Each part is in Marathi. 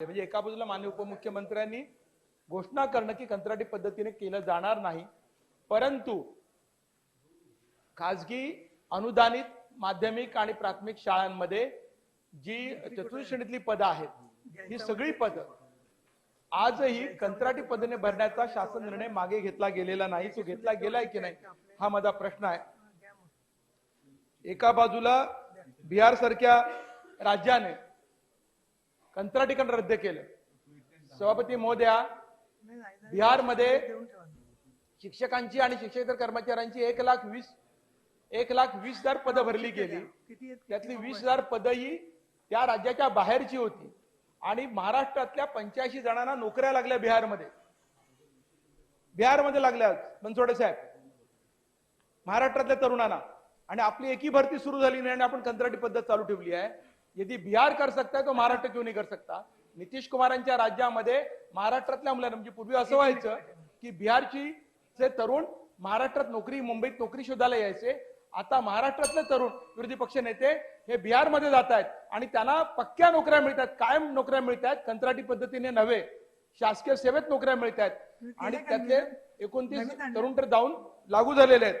म्हणजे एका बाजूला माननीय उपमुख्यमंत्र्यांनी घोषणा करणं की कंत्राटी पद्धतीने केलं जाणार नाही. परंतु खाजगी अनुदानित माध्यमिक आणि प्राथमिक शाळांमध्ये जी चतुर्थ श्रेणीतली पदं आहेत ही सगळी पदं आजही कंत्राटी पद्धतीने भरण्याचा शासन निर्णय मागे घेतला गेलेला नाही तो घेतला गेलाय की नाही हा माझा प्रश्न आहे. एका बाजूला बिहार सारख्या राज्याने कंत्राटीकरण रद्द केलं. सभापती महोदया बिहारमध्ये शिक्षकांची आणि शिक्षकेतर कर्मचाऱ्यांची एक लाख वीस एक लाख वीस हजार पदं भरली गेली. त्यातली वीस हजार पदं ही त्या राज्याच्या बाहेरची होती. आणि महाराष्ट्रातल्या पंच्याऐंशी जणांना नोकऱ्या लागल्या बिहारमध्ये. बिहारमध्ये लागल्या बनसोडे साहेब. महाराष्ट्रातल्या तरुणांना. आणि आपली एकी भरती सुरू झाली नाही आणि आपण कंत्राटी पद्धत चालू ठेवली आहे. यदि बिहार कर सकता है तो महाराष्ट्र क्यों नहीं कर सकता? नितीश कुमारांच्या राज्यामध्ये महाराष्ट्रातल्या मुलांना म्हणजे पूर्वी असं व्हायचं की बिहारची चे तरुण महाराष्ट्रात नोकरी मुंबईत नोकरी शोधायला यायचे. आता महाराष्ट्रातले तरुण विरोधी पक्ष नेते हे बिहारमध्ये जात आहेत आणि त्यांना पक्क्या नोकऱ्या मिळतात कायम नोकऱ्या मिळत आहेत कंत्राटी पद्धतीने नव्हे शासकीय सेवेत नोकऱ्या मिळत आहेत. आणि त्यातले एकोणतीस तरुण तर जाऊन लागू झालेले आहेत.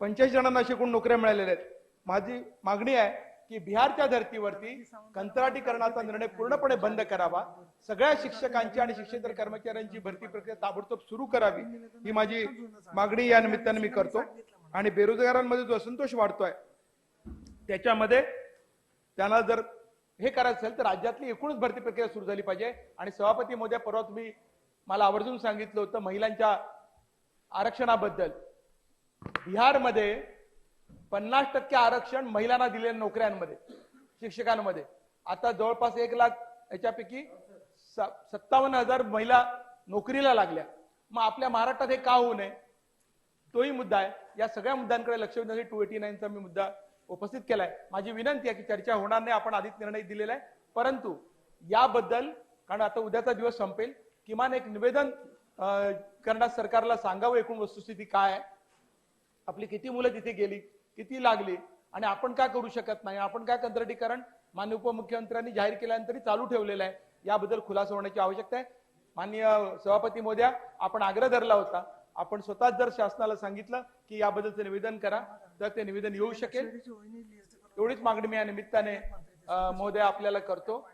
पंच्याऐंशी जणांना शिकून नोकऱ्या मिळालेल्या आहेत. माझी मागणी आहे की बिहारच्या धर्तीवरती कंत्राटीकरणाचा निर्णय पूर्णपणे बंद करावा. सगळ्या शिक्षकांची आणि शिक्षकेतर कर्मचाऱ्यांची भरती प्रक्रिया ताबडतोब सुरू करावी ही माझी मागणी या निमित्ताने मी करतो. आणि बेरोजगारांमध्ये जो असंतोष वाढतोय त्याच्यामध्ये त्यांना जर हे करायचं असेल तर राज्यातली एकूणच भरती प्रक्रिया सुरू झाली पाहिजे. आणि सभापती मोद्या परवा तुम्ही मला आवर्जून सांगितलं होतं महिलांच्या आरक्षणाबद्दल. बिहारमध्ये पन्नास टक्के आरक्षण महिलांना दिलेल्या नोकऱ्यांमध्ये शिक्षकांमध्ये. आता जवळपास एक लाख याच्यापैकी स- सत्तावन्न हजार महिला नोकरीला लागल्या. मग आपल्या महाराष्ट्रात हे का होऊ नये? तोही मुद्दा आहे. या सगळ्या मुद्द्यांकडे लक्ष देण्यासाठी टू एटी नाईनचा मी मुद्दा उपस्थित केलाय. माझी विनंती आहे की चर्चा होणार नाही आपण आधीच निर्णय दिलेला आहे. परंतु याबद्दल कारण आता उद्याचा दिवस संपेल किमान एक निवेदन करण्यास सरकारला सांगावं एकूण वस्तुस्थिती काय आहे. आपली किती मुलं तिथे गेली किती लागली आणि आपण काय करू शकत नाही? आपण काय कंत्राटीकरण मान्य उपमुख्यमंत्र्यांनी जाहीर केल्यानंतरही चालू ठेवलेलं आहे? याबद्दल खुलासा होण्याची आवश्यकता आहे. माननीय सभापती मोद्या आपण आग्रह धरला होता. आपण स्वतःच जर शासनाला सांगितलं की याबद्दलचं निवेदन करा तर ते निवेदन येऊ शकेल. एवढीच मागणी मी या निमित्ताने मोद्या महोदय आपल्याला करतो.